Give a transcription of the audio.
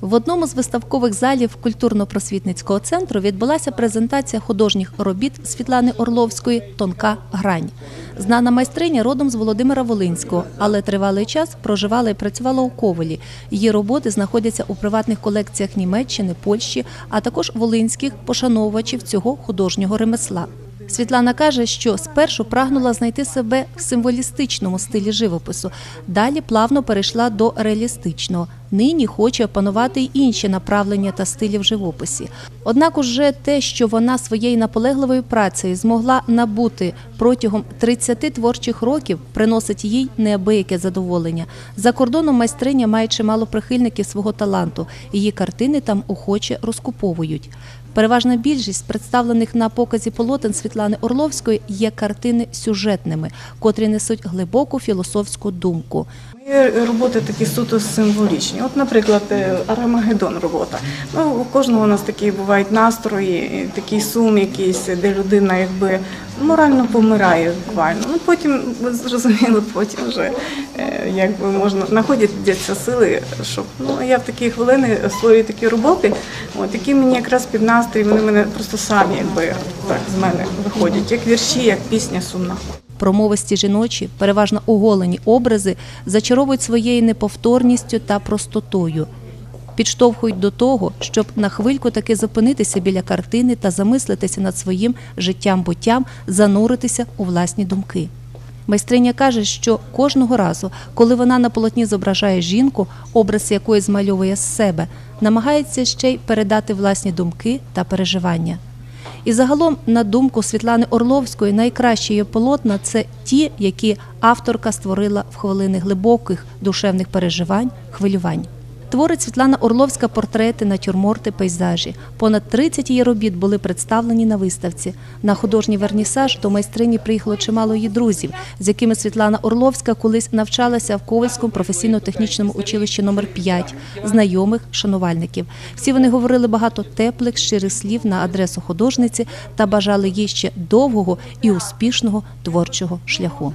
В одному з виставкових залів культурно-просвітницького центру відбулася презентація художніх робіт Світлани Орловської Тонка грань. Знана майстриня родом з Володимира Волинського, але тривалий час проживала і працювала у Ковелі. Її роботи знаходяться у приватних колекціях Німеччини, Польщі, а також волинських пошановувачів цього художнього ремесла. Світлана каже, що спершу прагнула знайти себе в символістичному стилі живопису, далі плавно перейшла до реалістичного. Нині хоче опанувати й інші направлення та стилі в живописі. Однак уже те, що вона своєю наполегливою працею змогла набути протягом 30 творчих років, приносить їй неабияке задоволення. За кордоном майстриня має чимало прихильників свого таланту. Її картини там охоче розкуповують. Переважна більшість представлених на показі полотен Світлани Орловської є картини сюжетними, котрі несуть глибоку філософську думку. Роботи такі суто символічні. От, наприклад, е, Арамагеддон робота. Ну, у кожного у нас такі бувають настрої, такий сум якийсь, де людина якби морально помирає буквально. Ну потім ви зрозуміли, потім вже е, якби можна знаходяться сили, щоб ну я в такі хвилини створюю такі роботи, от які мені якраз під настрій, вони мене просто самі якби так з мене виходять, як вірші, як пісня сумна. Промовисті жіночі, переважно оголені образи, зачаровують своєю неповторністю та простотою. Підштовхують до того, щоб на хвильку таки зупинитися біля картини та замислитися над своїм життям-буттям, зануритися у власні думки. Майстриня каже, що кожного разу, коли вона на полотні зображає жінку, образ якої змальовує з себе, намагається ще й передати власні думки та переживання. І загалом, на думку Світлани Орловської, найкращі її полотна це ті, які авторка створила в хвилини глибоких душевних переживань, хвилювань. Творить Світлана Орловська портрети, натюрморти, пейзажі. Понад 30 її робіт були представлені на виставці. На художній вернісаж до майстрині приїхало чимало її друзів, з якими Світлана Орловська колись навчалася в Ковальському професійно-технічному училищі номер 5 знайомих шанувальників. Всі вони говорили багато теплих, щирих слів на адресу художниці та бажали їй ще довгого і успішного творчого шляху.